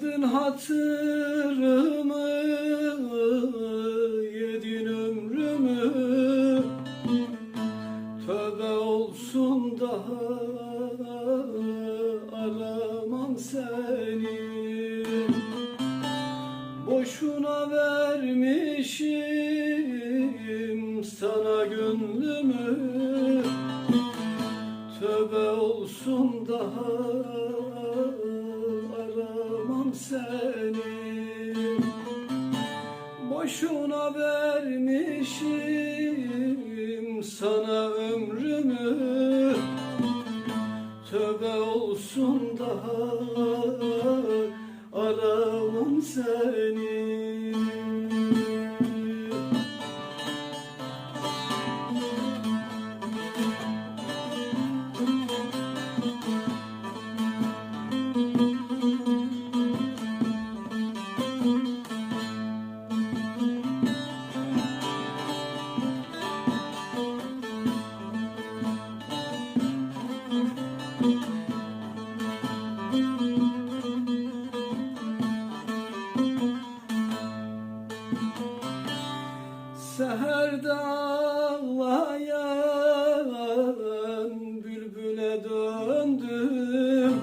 Kırdın hatırımı Yedin ömrümü. Tövbe olsun daha Aramam seni. Boşuna vermişim Sana gönlümü. Tövbe olsun daha aramam seni Boşuna vermişim sana ömrümü. Tövbe olsun daha aramam seni Seherde ağlayan bülbüle döndüm.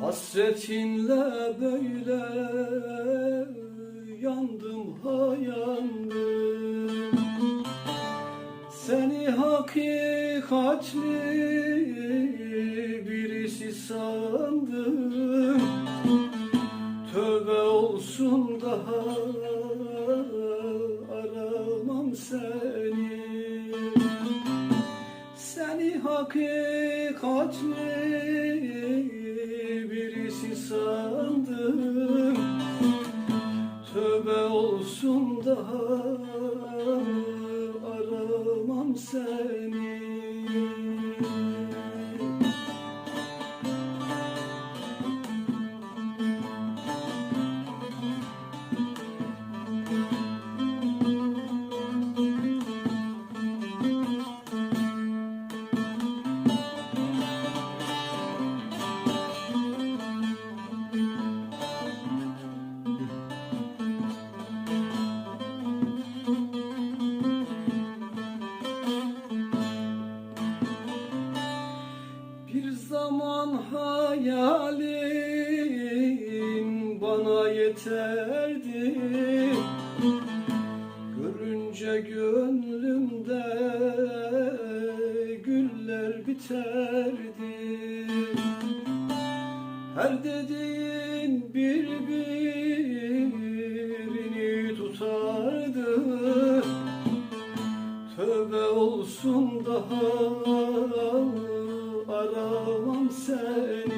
Hasretinle böyle yandım ha yandım Seni hakikatli birisi sandım. Tövbe olsun daha hakikatli birisi sandım. Tövbe olsun daha hayalin bana yeterdi. Görünce gönlümde güller biterdi. Her dediğin birbirini tutardı. Tövbe olsun daha aramam seni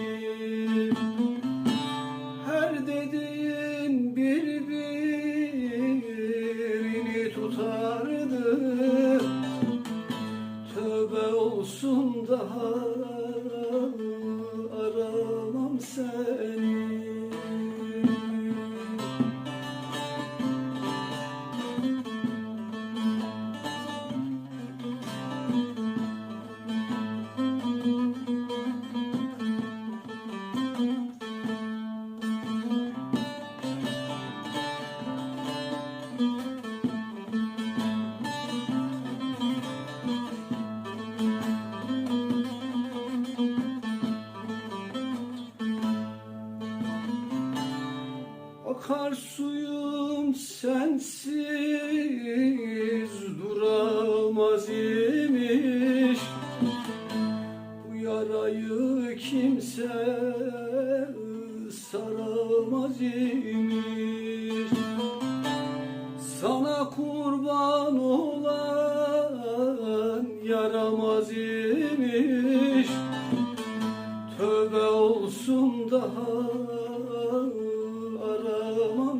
Akar suyum sensiz duramaz imiş. Bu yarayı kimse saramaz imiş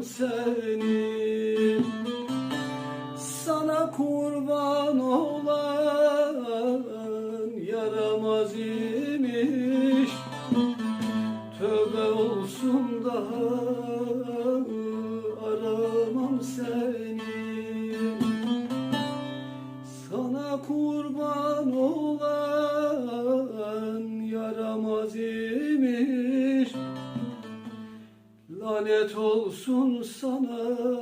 seni Sana kurban olan yaramaz imiş. Tövbe olsun daha aramam seni. Sana kurban olan emanet olsun sana.